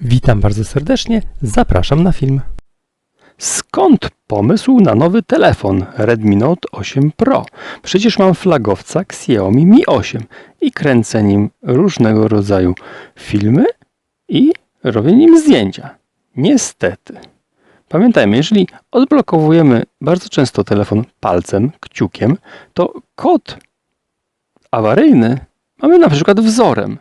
Witam bardzo serdecznie, zapraszam na film. Skąd pomysł na nowy telefon Redmi Note 8 Pro? Przecież mam flagowca Xiaomi Mi 8 i kręcę nim różnego rodzaju filmy i robię nim zdjęcia. Niestety. Pamiętajmy, jeżeli odblokowujemy bardzo często telefon palcem, kciukiem, to kod awaryjny mamy na przykład wzorem.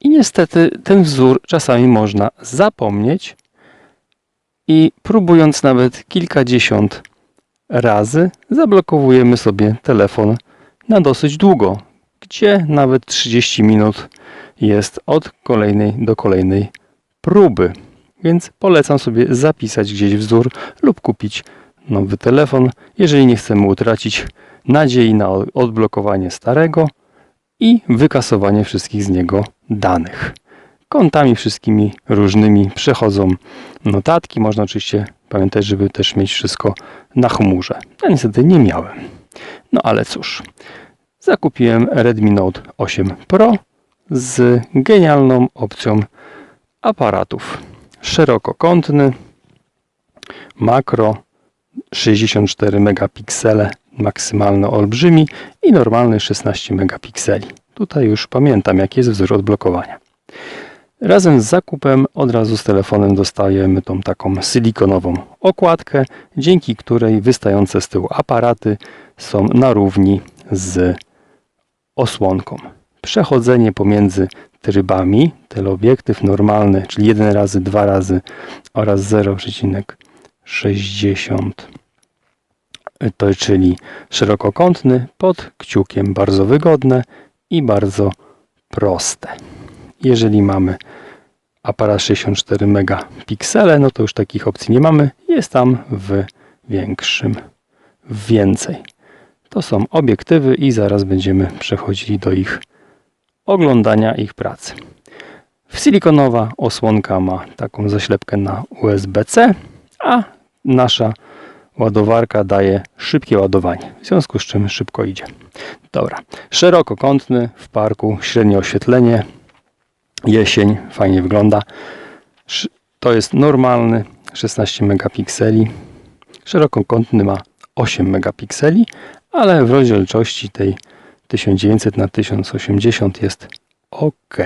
I niestety ten wzór czasami można zapomnieć i próbując nawet kilkadziesiąt razy zablokowujemy sobie telefon na dosyć długo, gdzie nawet 30 minut jest od kolejnej do kolejnej próby. Więc polecam sobie zapisać gdzieś wzór lub kupić nowy telefon, jeżeli nie chcemy utracić nadziei na odblokowanie starego i wykasowanie wszystkich z niego danych. Kontami wszystkimi różnymi przechodzą notatki. Można oczywiście pamiętać, żeby też mieć wszystko na chmurze. Ja niestety nie miałem. No ale cóż, zakupiłem Redmi Note 8 Pro z genialną opcją aparatów. Szerokokątny, makro, 64 megapiksele, maksymalny olbrzymi i normalny 16 megapikseli. Tutaj już pamiętam, jaki jest wzór odblokowania. Razem z zakupem od razu z telefonem dostajemy tą taką silikonową okładkę, dzięki której wystające z tyłu aparaty są na równi z osłonką. Przechodzenie pomiędzy trybami, teleobiektyw normalny, czyli 1 razy 2 razy oraz 0,60 to czyli szerokokątny pod kciukiem bardzo wygodne i bardzo proste. Jeżeli mamy aparat 64 megapiksele, no to już takich opcji nie mamy. Jest tam w większym więcej. To są obiektywy i zaraz będziemy przechodzili do ich oglądania ich pracy. Silikonowa osłonka ma taką zaślepkę na USB-C, a nasza ładowarka daje szybkie ładowanie, w związku z czym szybko idzie. Dobra, szerokokątny w parku, średnie oświetlenie, jesień, fajnie wygląda. To jest normalny 16 megapikseli. Szerokokątny ma 8 megapikseli, ale w rozdzielczości tej 1900 na 1080 jest ok.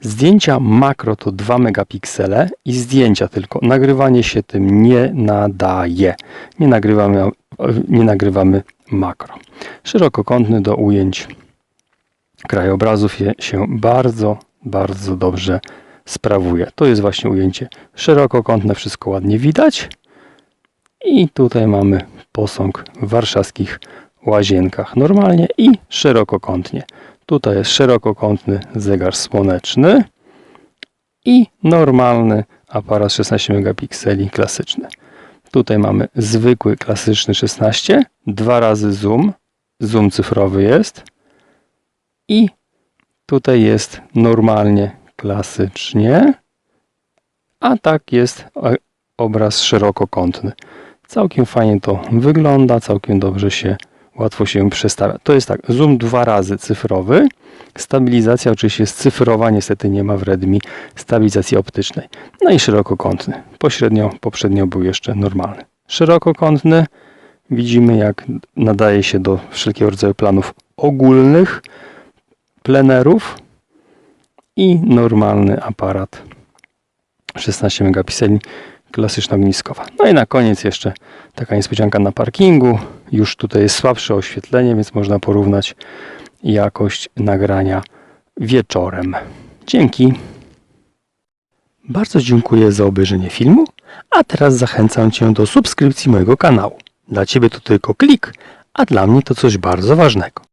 Zdjęcia makro to 2 megapiksele i zdjęcia tylko. Nagrywanie się tym nie nadaje. Nie nagrywamy, nie nagrywamy makro. Szerokokątny do ujęć krajobrazów się bardzo, bardzo dobrze sprawuje. To jest właśnie ujęcie szerokokątne, wszystko ładnie widać. I tutaj mamy posąg w warszawskich łazienkach normalnie i szerokokątnie. Tutaj jest szerokokątny zegar słoneczny i normalny aparat 16 megapikseli klasyczny. Tutaj mamy zwykły klasyczny 16, dwa razy zoom, zoom cyfrowy jest i tutaj jest normalnie klasycznie, a tak jest obraz szerokokątny. Całkiem fajnie to wygląda, całkiem dobrze się, łatwo się przestawia. To jest tak, zoom dwa razy cyfrowy, stabilizacja oczywiście jest cyfrowa, niestety nie ma w Redmi stabilizacji optycznej. No i szerokokątny. Pośrednio, poprzednio był jeszcze normalny. Szerokokątny, widzimy jak nadaje się do wszelkiego rodzaju planów ogólnych, plenerów i normalny aparat 16 megapikseli klasyczna ogniskowa. No i na koniec jeszcze taka niespodzianka na parkingu. Już tutaj jest słabsze oświetlenie, więc można porównać jakość nagrania wieczorem. Dzięki. Bardzo dziękuję za obejrzenie filmu, a teraz zachęcam Cię do subskrypcji mojego kanału. Dla Ciebie to tylko klik, a dla mnie to coś bardzo ważnego.